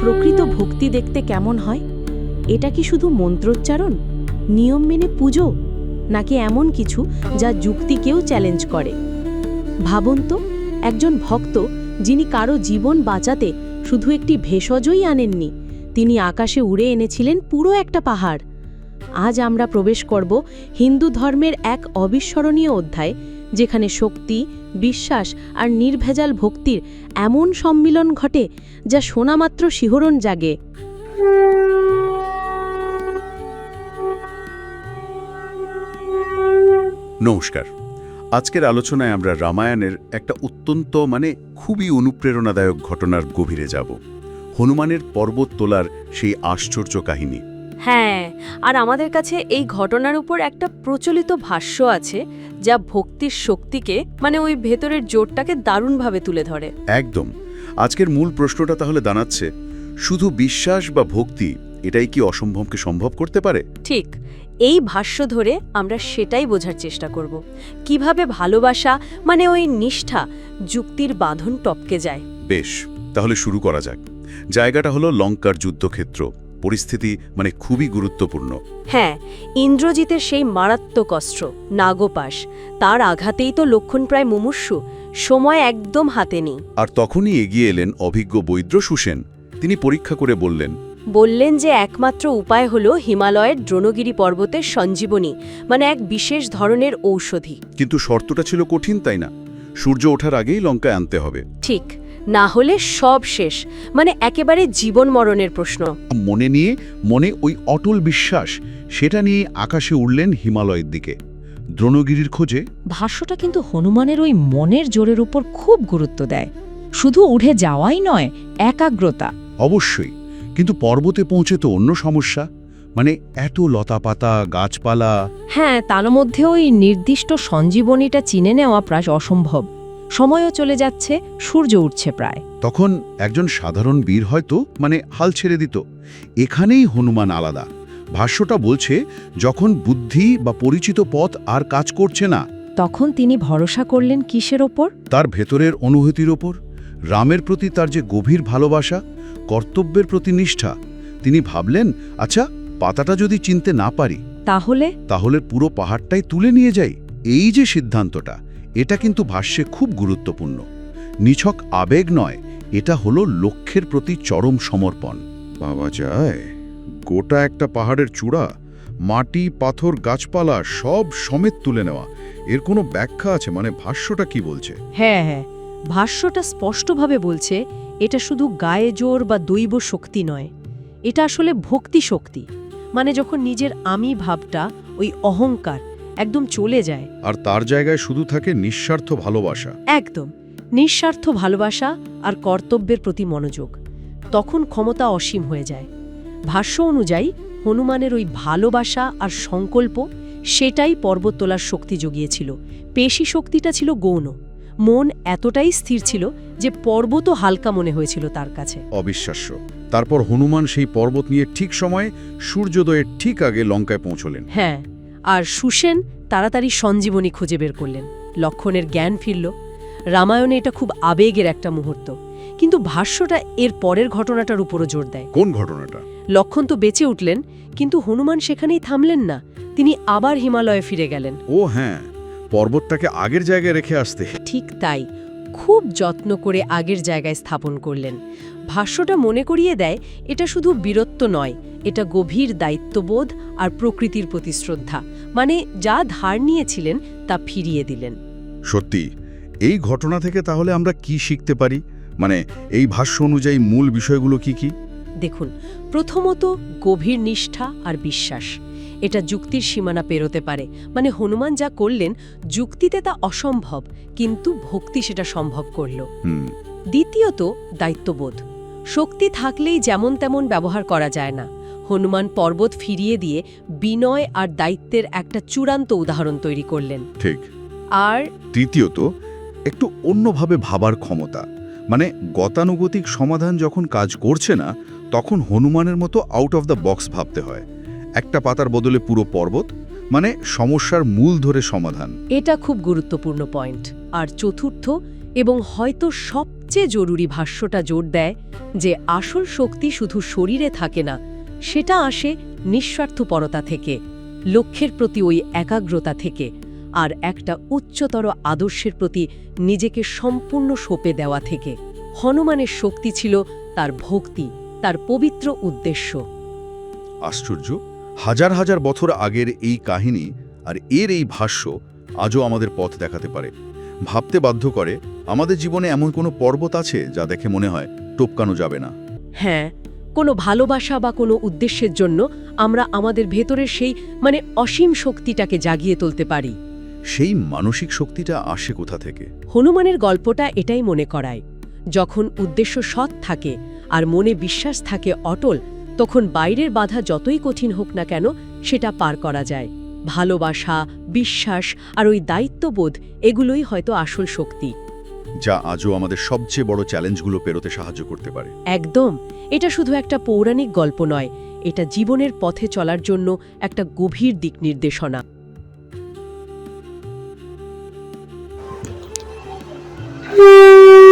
প্রকৃত ভক্তি দেখতে কেমন হয়? এটা কি শুধু মন্ত্রোচ্চারণ? নিয়ম মেনে পুজো? নাকি এমন কিছু যা যুক্তিকেও চ্যালেঞ্জ করে? ভাবুন তো, একজন ভক্ত যিনি কারও জীবন বাঁচাতে শুধু একটি ভেষজই আনেননি, তিনি আকাশে উড়ে এনেছিলেন পুরো একটা পাহাড়। আজ আমরা প্রবেশ করব হিন্দু ধর্মের এক অবিস্মরণীয় অধ্যায় যেখানে শক্তি, বিশ্বাস আর নির্ভেজাল ভক্তির এমন সম্মিলন ঘটে যা শোনামাত্র শিহরণ জাগে। নমস্কার। আজকের আলোচনায় আমরা রামায়ণের একটা অত্যন্ত মানে খুবই অনুপ্রেরণাদায়ক ঘটনার গভীরে যাব। হনুমানের পর্বত তোলার সেই আশ্চর্য কাহিনী। হ্যাঁ আর আমাদের কাছে এই ঘটনার উপর একটা প্রচলিত ভাষ্য আছে যা ভক্তির শক্তিকে মানে ওই ভেতরের জোরটাকে দারুণভাবে তুলে ধরে। একদম। আজকের মূল প্রশ্নটা তাহলে দাঁড়াচ্ছে শুধু বিশ্বাস বা ভক্তি এটাই কি অসম্ভবকে সম্ভব করতে পারে? ঠিক এই ভাষ্য ধরে আমরা সেটাই বোঝার চেষ্টা করব। কীভাবে ভালোবাসা মানে ওই নিষ্ঠা যুক্তির বাঁধন টপকে যায়। বেশ তাহলে শুরু করা যাক। জায়গাটা হলো লঙ্কার যুদ্ধক্ষেত্র। পরিস্থিতি মানে খুবই গুরুত্বপূর্ণ। হ্যাঁ ইন্দ্রজিতের সেই মারাত্মক অস্ত্র নাগপাশ তার আঘাতেই তো লক্ষণ প্রায় মুমূর্ষু সময় একদম হাতে নেই। আর তখনই এগিয়ে এলেন অভিজ্ঞ বৈদ্র সুসেন। তিনি পরীক্ষা করে বললেন বললেন যে একমাত্র উপায় হল হিমালয়ের দ্রোণগিরি পর্বতের সঞ্জীবনী মানে এক বিশেষ ধরনের ঔষধি। কিন্তু শর্তটা ছিল কঠিন তাই না? সূর্য ওঠার আগেই লঙ্কায় আনতে হবে। ঠিক। না হলে সব শেষ। মানে একেবারে জীবন মরণের প্রশ্ন। মনে নিয়ে মনে ওই অটল বিশ্বাস সেটা নিয়ে আকাশে উড়লেন হিমালয়ের দিকে। দ্রোণগিরির খোঁজে? ভাষ্যটা কিন্তু হনুমানের ওই মনের জোরের উপর খুব গুরুত্ব দেয়। শুধু উঠে যাওয়াই নয় একাগ্রতা। অবশ্যই। কিন্তু পর্বতে পৌঁছে তো অন্য সমস্যা। মানে এত লতাপাতা গাছপালা। হ্যাঁ তার মধ্যে ওই নির্দিষ্ট সঞ্জীবনীটা চিনে নেওয়া প্রায় অসম্ভব। সময়ও চলে যাচ্ছে সূর্য উঠছে প্রায়। তখন একজন সাধারণ বীর হয়তো মানে হাল ছেড়ে দিত। এখানেই হনুমান আলাদা। ভাষ্যটা বলছে যখন বুদ্ধি বা পরিচিত পথ আর কাজ করছে না তখন তিনি ভরসা করলেন কিসের ওপর? তার ভেতরের অনুভূতির ওপর। রামের প্রতি তার যে গভীর ভালোবাসা কর্তব্যের প্রতি নিষ্ঠা তিনি ভাবলেন আচ্ছা পাতাটা যদি চিনতে না পারি তাহলে? তাহলে পুরো পাহাড়টাই তুলে নিয়ে যাই। এই যে সিদ্ধান্তটা এটা কিন্তু ভাষ্যে খুব গুরুত্বপূর্ণ। নিছক আবেগ নয় এটা হলো লক্ষ্যের প্রতি চরম সমর্পণ। বাবা যায় গোটা একটা পাহাড়ের চূড়া মাটি পাথর গাছপালা সব সমেত তুলে নেওয়া। এর কোনো ব্যাখ্যা আছে? মানে ভাষ্যটা কি বলছে? হ্যাঁ হ্যাঁ। ভাষ্যটা স্পষ্টভাবে বলছে এটা শুধু গায়ে জোর বা দৈব শক্তি নয়। এটা আসলে ভক্তি শক্তি। মানে যখন নিজের আমি ভাবটা ওই অহংকার একদম চলে যায়। আর তার জায়গায় শুধু থাকে নিঃস্বার্থ ভালোবাসা। একদম নিঃস্বার্থ ভালোবাসা আর কর্তব্যের প্রতি মনোযোগ। তখন ক্ষমতা অসীম হয়ে যায়। ভাষ্য অনুযায়ী হনুমানের ওই ভালোবাসা আর সংকল্প সেটাই পর্বত তোলার শক্তি জুগিয়েছিল। পেশি শক্তিটা ছিল গৌণ। মন এতটাই স্থির ছিল যে পর্বতও হালকা মনে হয়েছিল তার কাছে। অবিশ্বাস্য। তারপর হনুমান সেই পর্বত নিয়ে ঠিক সময়ে সূর্যোদয়ের ঠিক আগে লঙ্কায় পৌঁছলেন। হ্যাঁ আর সুসেন তাড়াতাড়ি সঞ্জীবনী খুঁজে বের করলেন। লক্ষণের জ্ঞান ফিরল। রামায়ণে এটা খুব আবেগের একটা মুহূর্ত। কিন্তু ভাষ্যটা এর পরের ঘটনাটার উপরও জোর দেয়। কোন ঘটনাটা? লক্ষণ তো বেঁচে উঠলেন কিন্তু হনুমান সেখানেই থামলেন না। তিনি আবার হিমালয়ে ফিরে গেলেন। ও হ্যাঁ পর্বতটাকে আগের জায়গায় রেখে আসতে। ঠিক তাই। খুব যত্ন করে আগের জায়গায় স্থাপন করলেন। ভাষ্যটা মনে করিয়ে দেয় এটা শুধু বীরত্ব নয় এটা গভীর দায়িত্ববোধ আর প্রকৃতির প্রতি শ্রদ্ধা মানে যা ধার নিয়েছিলেন তা ফিরিয়ে দিলেন। সত্যি এই ঘটনা থেকে তাহলে আমরা কি শিখতে পারি? মানে এই ভাষ্য অনুযায়ী মূল বিষয়গুলো কি কি? দেখুন প্রথমত গভীর নিষ্ঠা আর বিশ্বাস। এটা যুক্তির সীমানা পেরোতে পারে। মানে হনুমান যা করলেন যুক্তিতে তা অসম্ভব কিন্তু ভক্তি সেটা সম্ভব করল। দ্বিতীয়ত দায়িত্ববোধ। শক্তি থাকলেই যেমন তেমন ব্যবহার করা যায় না। হনুমান পর্বত ফিরিয়ে দিয়ে বিনয় আর দায়িত্বের একটা চূড়ান্ত উদাহরণ তৈরি করলেন। ঠিক। আর তৃতীয়ত একটু অন্যভাবে ভাবার ক্ষমতা। মানে গতানুগতিক সমাধান যখন কাজ করছে না তখন হনুমানের মতো আউট অফ দ্য বক্স ভাবতে হয়। একটা পাতার বদলে পুরো পর্বত মানে সমস্যার মূল ধরে সমাধান। এটা খুব গুরুত্বপূর্ণ পয়েন্ট। আর চতুর্থ এবং হয়তো সবচেয়ে জরুরি ভাষ্যটা জোর দেয় যে আসল শক্তি শুধু শরীরে থাকে না সেটা আসে নিঃস্বার্থপরতা থেকে লক্ষ্যের প্রতি ওই একাগ্রতা থেকে আর একটা উচ্চতর আদর্শের প্রতি নিজেকে সম্পূর্ণ সঁপে দেওয়া থেকে। হনুমানের শক্তি ছিল তার ভক্তি তার পবিত্র উদ্দেশ্য। আশ্চর্য! হাজার হাজার বছর আগের এই কাহিনী আর এর এই ভাষ্য আজও আমাদের পথ দেখাতে পারে। ভাবতে বাধ্য করে আমাদের জীবনে এমন কোনো পর্বত আছে যা দেখে মনে হয় টপকানো যাবে না। হ্যাঁ কোনো ভালোবাসা বা কোনো উদ্দেশ্যের জন্য আমরা আমাদের ভেতরের সেই মানে অসীম শক্তিটাকে জাগিয়ে তুলতে পারি। সেই মানসিক শক্তিটা আসে কোথা থেকে? হনুমানের গল্পটা এটাই মনে করায়। যখন উদ্দেশ্য সৎ থাকে আর মনে বিশ্বাস থাকে অটল তখন বাইরের বাধা যতই কঠিন হোক না কেন সেটা পার করা যায়। ভালোবাসা বিশ্বাস আর ওই দায়িত্ববোধ এগুলোই হয়তো আসল শক্তি। যা আজও আমাদের সবচেয়ে বড় চ্যালেঞ্জগুলো পেরোতে সাহায্য করতে পারে। একদম। এটা শুধু একটা পৌরাণিক গল্প নয়। এটা জীবনের পথে চলার জন্য একটা গভীর দিক নির্দেশনা.